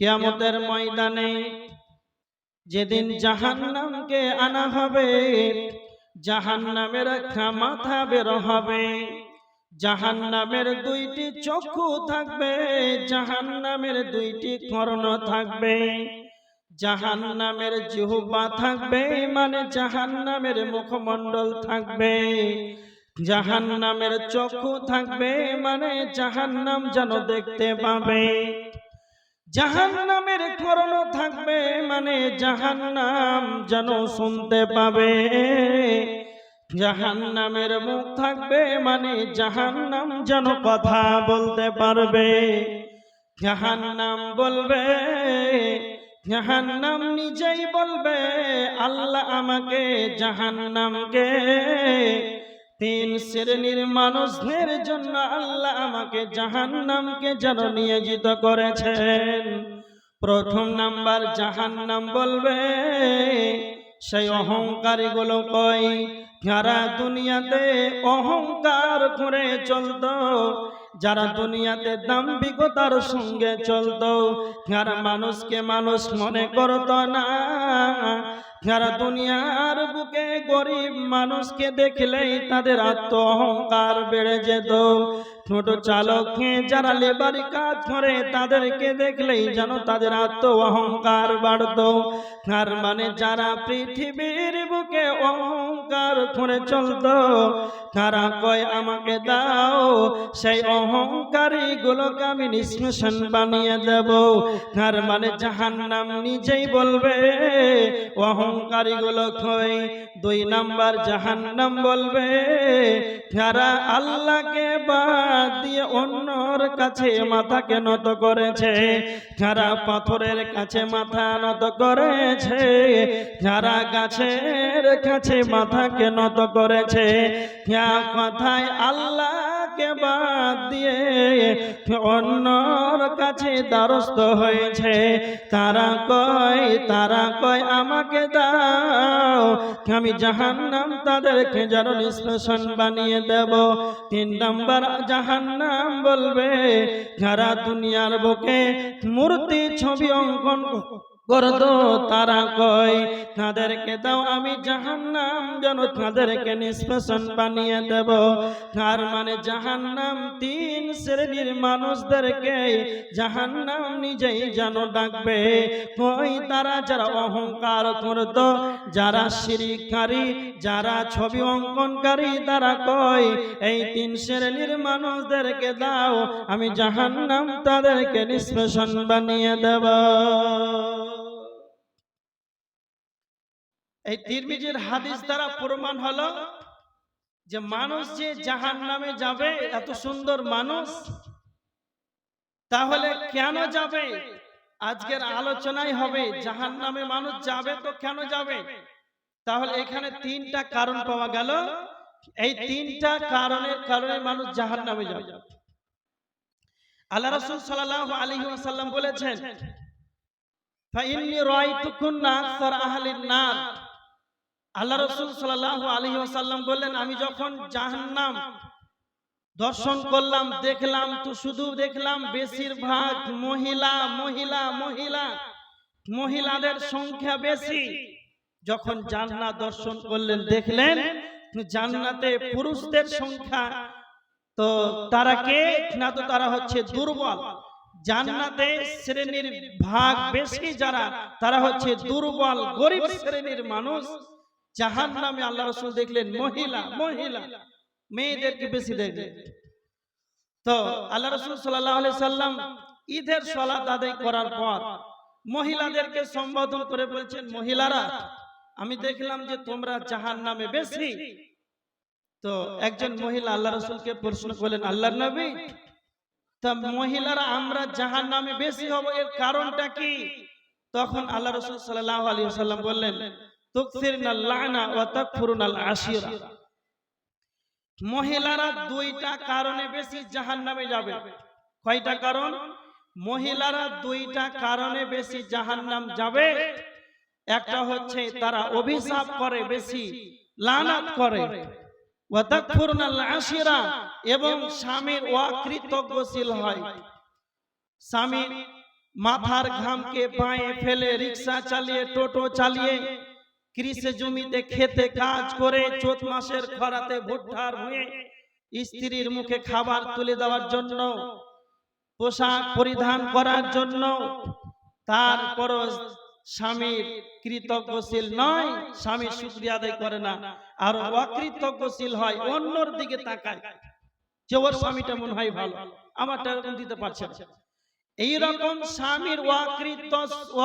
কিয়ামতের ময়দানে যেদিন জাহান্নামকে আনা হবে জাহান্নামের একটা মাথা বের হবে। জাহান্নামের দুইটি চক্ষু থাকবে জাহান্নামের দুইটি কর্ণ থাকবে জাহান্নামের জিহ্বা থাকবে মানে জাহান্নামের মুখমণ্ডল থাকবে জাহান্নামের চক্ষু থাকবে মানে জাহান্নাম যেন দেখতে পাবে। জাহান্নামের করণ থাকবে মানে জাহান নাম যেন শুনতে পাবে। জাহান্নামের মুখ থাকবে মানে জাহান নাম যেন কথা বলতে পারবে। জাহান নাম বলবে জাহান নাম নিজেই বলবে, আল্লাহ আমাকে জাহান্নামকে তিন শ্রেণির মানুষদের জন্য আল্লাহ আমাকে জাহান নামকে যেন নিয়োজিত করেছেন। প্রথম নাম্বার জাহান নাম বলবে, সেই অহংকারী গুলো কই? যারা দুনিয়াতে অহংকার করে চলতো, যারা দুনিয়াতে দাম্ভিকতার সঙ্গে চলতো, যারা মানুষকে মানুষ মনে করতো না যারা দুনিয়ার বুকে গরিব মানুষকে দেখলেই তাদের আত্ম অহংকার বেড়ে যেত। ছোট চালককে যারা লেবারি কাজ করে, তাদেরকে দেখলেই যেন তাদের আত্ম অহংকার বাড়ত। তার মানে যারা পৃথিবীর বুকে অহংকার করে চলত, তারা কয়, আমাকে দাও, সেই অহংকারী গুলোকে আমি নিষ্মেষণ বানিয়ে দেব। তার মানে জাহান্নাম নিজেই বলবে অহংকারী গুলো কই দুই নাম্বার জাহান্নাম বলবে, যারা আল্লাহকে বাদ দিয়ে অন্যর কাছে মাথাকে নত করেছে, যারা পাথরের কাছে মাথা নত করেছে, যারা গাছের কাছে মাথাকে নত করেছে কথায় আল্লাহকে বাদ দিয়ে অন্যর কাছে দ্বারস্থ হয়েছে। তারা কয় তারা কয়, আমাকে দাও। আমি জাহান্নাম তাদেরকে যেন নিষ্পেষণ বানিয়ে দেব। তিন নম্বর জাহান্নাম বলবে, যারা দুনিয়ার বুকে মূর্তি ছবি অঙ্কন করতো তারা কয় তাদেরকে দাও, আমি জাহান্নাম যেন তাদেরকে নিষ্পেষণ বানিয়ে দেব। তার মানে জাহান্নাম তিন শ্রেণির মানুষদেরকে জাহান্নাম নিজেই যেন ডাকবে। কই তারা যারা অহংকার করত, যারা শিরিকারী যারা ছবি অঙ্কনকারী, তারা কয় এই তিন শ্রেণির মানুষদেরকে দাও, আমি জাহান্নাম তাদেরকে নিষ্পেষণ বানিয়ে দেব। এই তিরমিজির হাদিস দ্বারা প্রমাণ হলো যে মানুষ যে জাহান নামে যাবে, এত সুন্দর মানুষ, তাহলে কেন যাবে? আজকের আলোচনায় হবে জাহান নামে মানুষ যাবে তো কেন যাবে? তাহলে এখানে তিনটা কারণ পাওয়া গেল। এই তিনটা কারণের কারণে মানুষ জাহান নামে যাবে। আল্লাহ রাসূল আলাইহি ওয়াসাল্লাম বলেছেন নার। আল্লাহ রসুল সাল্লাহ আলী ওসাল্লাম বললেন, আমি যখন জাহান্নাম দর্শন করলাম, দেখলাম তো শুধু দেখলাম বেশিরভাগ মহিলা মহিলা মহিলা, মহিলাদের সংখ্যা বেশি। যখন জান্নাত দর্শন করলেন, দেখলেন জান্নাতে পুরুষদের সংখ্যা, তো তারা কে? না তো তারা হচ্ছে দুর্বল। জান্নাতে শ্রেণির ভাগ বেশি যারা, তারা হচ্ছে দুর্বল, গরিব শ্রেণির মানুষ। জাহান নামে আল্লাহ রসুল দেখলেন মহিলা মহিলা, মেয়েদেরকে বেশি দেখলেন তো আল্লাহ রসুল সাল্লাহ সাল্লাম ঈদের সলাত আদায় করার পর মহিলাদেরকে সম্বোধন করে বলছেন, মহিলারা, আমি দেখলাম যে তোমরা জাহান নামে বেশি। তো একজন মহিলা আল্লাহ রসুলকে প্রশ্ন করলেন আল্লাহ নবী, তা মহিলারা আমরা জাহান নামে বেশি হব, এর কারণটা কি? তখন আল্লাহ রসুল সাল্লাহ আলী সাল্লাম বললেন মহিলারা দুইটা কারণে বেশি যাবে। কয়টা কারণ? মহিলারা দুইটা কারণে বেশি যাবে। একটা হচ্ছে তারা অভিশাপ করে বেশি করে। এবং স্বামীর অকৃতজ্ঞশীল হয়। স্বামীর মাথার ঘামকে পায়ে ফেলে রিক্সা চালিয়ে, টোটো চালিয়ে কৃষি জমিতে খেতে কাজ করে চোদ্দ মাসের খরাতে ভুট্টার হয়ে স্ত্রীর মুখে খাবার তুলে দেওয়ার জন্য পোশাক পরিধান করার জন্য তারপর স্বামীর কৃতজ্ঞশীল নয় স্বামীর শুক্রিয়া আদায় করে না আর অকৃতজ্ঞশীল হয় অন্যর দিকে তাকায়। যে ওর স্বামীটা মনে হয় ভালো আমারটা এরকম দিতে পারছে এইরকম স্বামীর অকৃত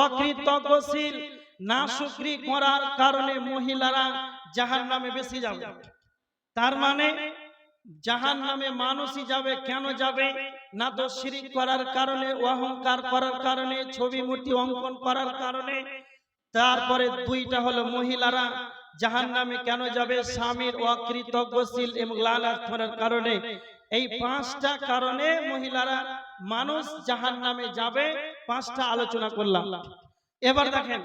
অকৃতজ্ঞশীল না শুক্রি করার কারণে মহিলারা জাহান নামে বেশি যাবে। তার মানে জাহান নামে মানুষই যাবে কেন যাবে? না তো শিরিক করার কারণে অহংকার করার কারণে ছবি মূর্তি অঙ্কন করার কারণে তারপরে দুইটা হলো মহিলারা জাহান নামে কেন যাবে? স্বামীর অকৃতজ্ঞশীল এবং লালাচ করার কারণে এই পাঁচটা কারণে মহিলারা মানুষ জাহান নামে যাবে পাঁচটা আলোচনা করলাম। এবার দেখেন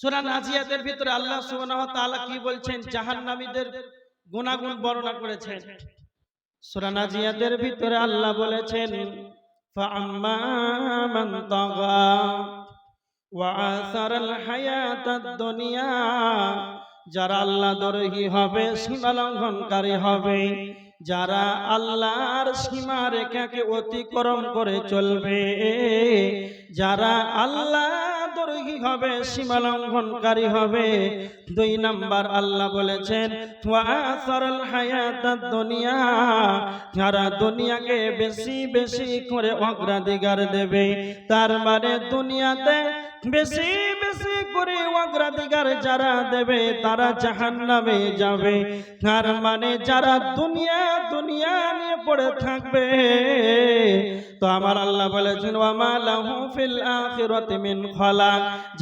সূরা নাজিয়াতের ভিতরে আল্লাহ সুবহানাহু ওয়া তাআলা কি বলছেন? জাহান্নামীদের গুণাগুণ বর্ণনা করেছেন। সূরা নাজিয়াদের ভিতরে আল্লাহ বলেছেন মান তাগা ওয়া আসারাল হায়াতাদ দুনিয়া যারা আল্লাহ দরহি হবে, সীমা লঙ্ঘনকারী হবে, যারা আল্লাহর সীমা রেখাকে অতিক্রম করে চলবে, যারা আল্লাহ হবে? সীমা লঙ্ঘনকারী হবে। দুই নাম্বার আল্লাহ বলেছেন দুনিয়া যারা দুনিয়াকে বেশি বেশি করে অগ্রাধিকার দেবে, তার মানে দুনিয়াতে বেশি বেশি করে অগ্রাধিকার যারা দেবে, তারা জাহান্নামে যাবে। তার মানে যারা দুনিয়া দুনিয়া নিয়ে পড়ে থাকবে। তো আমার আল্লাহ বলেছেন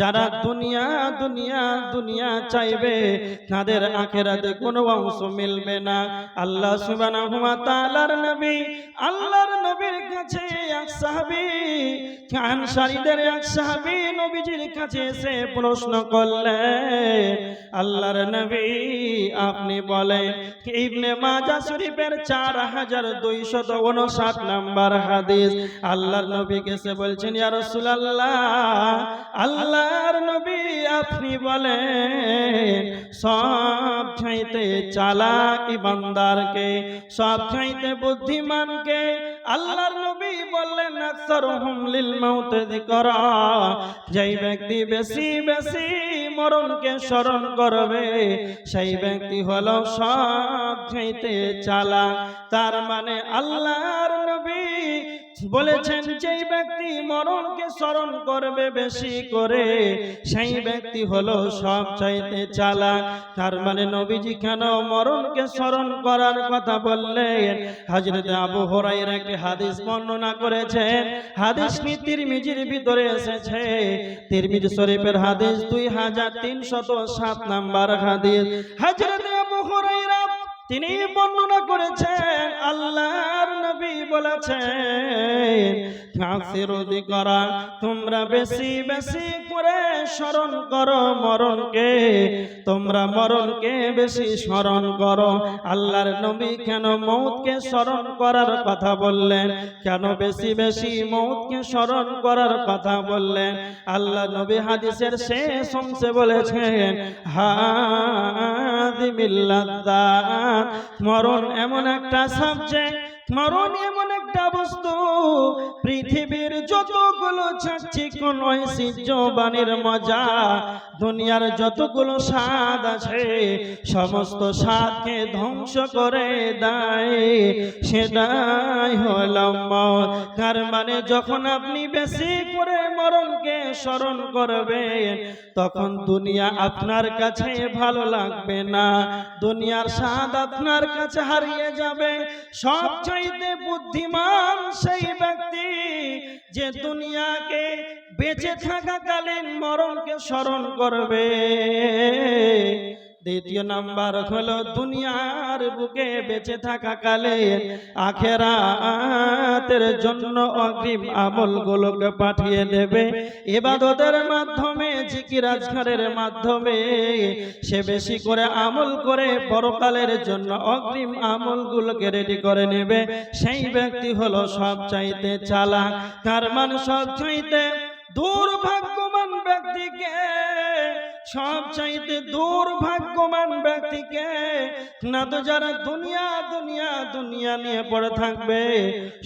যারা দুনিয়া দুনিয়া দুনিয়া চাইবে, তাদের আখেরাতে কোনো অংশ মিলবে না। আল্লাহ তাআলার নবী, আল্লাহর নবীর কাছে এক সাহাবী, আনসারীদের এক সাহাবী নবীজির কাছে এসে প্রশ্ন করলেন, আল্লাহর নবী, আপনি বলেন ইবনে মাজা শরীফের চার হাজার দুইশত নাম্বার হাদিস। আল্লাহর নবী কেসে বলছেন আল্লাহর নবী আপনি বলেন, সব চাইতে চালাক ইমানদারকে সব চাইতে বুদ্ধিমানকে আল্লাহর নবী লিল মাউত যিকরা। যেই ব্যক্তি বেশি বেশি মরণকে স্মরণ করবে, সেই ব্যক্তি হলো সব চাইতে চালা তার মানে আল্লাহর বলেছেন, যেই ব্যক্তি মরণকে স্মরণ করবে বেশি করে, সেই ব্যক্তি হলো সব চাইতে চালাক। তার মানে নবীজি কেন মরণকে স্মরণ করার কথা বললেন? হাজরতে আবু হরাইয়ের একটি হাদিস বর্ণনা করেছেন। হাদিস তিরমিজির ভিতরে এসেছে? তিরমিজি শরীফের হাদিস দুই হাজার তিনশত সাত নাম্বার হাদিস। হাজরতে তিনি বর্ণনা করেছেন আল্লাহর নবী বলেছেন হাসিরুদি করা তোমরা বেশি বেশি করে স্মরণ করো মরণকে। তোমরা মরণকে বেশি স্মরণ করো। আল্লাহর নবী কেন মৌতকে স্মরণ করার কথা বললেন? কেন বেশি বেশি মৌতকে স্মরণ করার কথা বললেন? আল্লাহ নবী হাদিসের শেষ অংশে বলেছেন, হাদিমিল্লাহ মরণ এমন একটা সাবজেক্ট মরণ এমন একটা বস্তু পৃথিবীর যতগুলো ছাড়ছি কোন বাণীর মজা। দুনিয়ার যতগুলো স্বাদ আছে, সমস্ত স্বাদকে ধ্বংস করে দেয়। সেটাই তার মানে যখন আপনি বেশি করে মরণকে স্মরণ করবেন, তখন দুনিয়া আপনার কাছে ভালো লাগবে না। দুনিয়ার স্বাদ আপনার কাছে হারিয়ে যাবে। সব চাইতে বুদ্ধিমান সেই ব্যক্তি যে দুনিয়াকে বেঁচে থাকাকালীন মরণকে স্মরণ করবে। দ্বিতীয় নাম্বার হলো দুনিয়ার বুকে বেঁচে থাকা কালে আখেরাতের জন্য অগ্রিম আমলগুলোকে পাঠিয়ে দেবে। এবাদতের মাধ্যমে জিকির মাধ্যমে সে বেশি করে আমল করে পরকালের জন্য অগ্রিম আমলগুলোকে রেডি করে নেবে। সেই ব্যক্তি হলো সব চাইতে চালা তার মান সব চাইতে দুর্ভাগ্যবান ব্যক্তিকে সব চাইতে দুর্ভাগ্যবান ব্যক্তিকে না তো যারা দুনিয়া দুনিয়া দুনিয়া নিয়ে পড়ে থাকবে,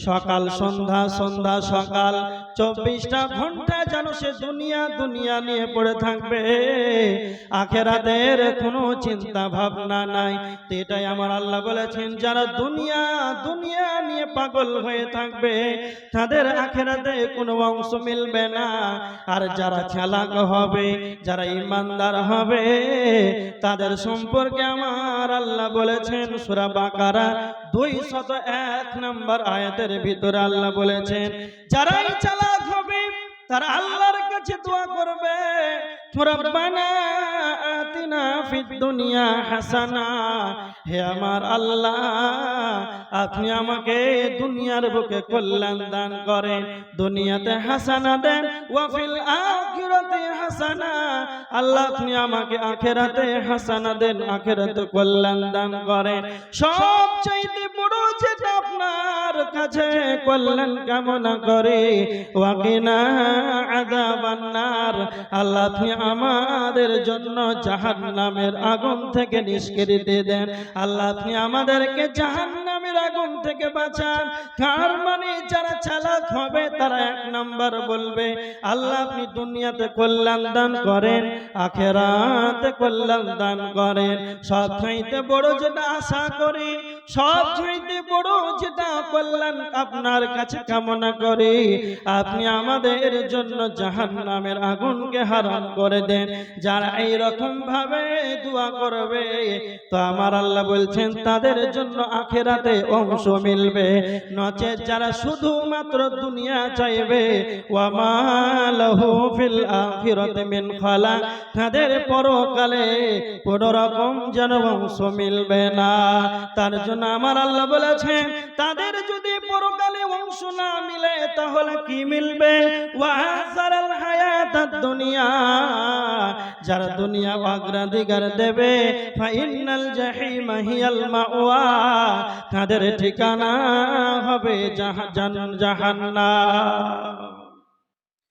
সকাল, সন্ধ্যা সন্ধ্যা, সকাল চব্বিশটা ঘণ্টা যেন সে দুনিয়া দুনিয়া নিয়ে পড়ে থাকবে। আখেরাদের কোনো চিন্তা ভাবনা নাই। তো এটাই আমার আল্লাহ বলেছেন, যারা দুনিয়া দুনিয়া নিয়ে পাগল হয়ে থাকবে, তাদের আখেরাতে কোনো অংশ মিলবে না। আর যারা চালাক হবে, যারা ইমানদার হবে, তাদের সম্পর্কে আমার আল্লাহ বলেছেন, সুরা বাকারা দুই শত এক নম্বর আয়াতের ভিতরে আল্লাহ বলেছেন, যারাই চালাক হবে, তারা আল্লাহর কাছে দোয়া করবে। রব্বানা দুনিয়া হাসানা। হে আমার আল্লাহ, আপনি আমাকে দুনিয়ার বুকে কল্যাণ দান করেন। দুনিয়াতে হাসানা দেন, ওয়াফিল আখিরাতে হাসানা। আল্লাহ, আপনি আমাকে আখেরাতে হাসানা দেন, আখেরাতে কল্যাণ দান করেন। সব চাইতে বড় যেটা আপনার কাছে কল্যাণ কামনা করে, ওয়াকিনা আযাবান্নার। আল্লাহ, আপনি আমাদের জন্য জাহান্নামের আগুন থেকে নিষ্কৃতি দেন। আল্লাহ, আপনি আমাদেরকে জাহান্নামের আগুন থেকে বাঁচান। কার মানে যারা চালাক হবে, তারা এক নাম্বার বলবে, আল্লাহ, আপনি দুনিয়াতে কল্যাণ দান করেন, আখেরাতে কল্যাণ দান করেন। সব বড় যেটা আশা করি সব চাইতে বড় যেটা কল্যাণ আপনার কাছে কামনা করি, আপনি আমাদের জন্য জাহান্নামের আগুনকে হারাম করে দেন। যারা এই রকম ভাবে দোয়া করবে, তো আমার আল্লাহ বলছেন, তাদের জন্য আখেরাতে অংশ মিলবে। নচেত যারা শুধুমাত্র দুনিয়া চাইবে ওয়ামালাহু ফিল আখিরাতি মিন খালা, তাদের পরকালে কোন রকম যেন অংশ মিলবে না। তার জন্য আমার আল্লাহ বলেছেন, তাদের যদি পরকালে অংশ না মিলে, তাহলে কি মিলবে? দুনিয়া যারা দুনিয়া অগ্রাধিকার দেবে ফাইনাল জাহিমা হিয়াল মাওয়া, তাদের ঠিকানা হবে জাহান জাহান্নাম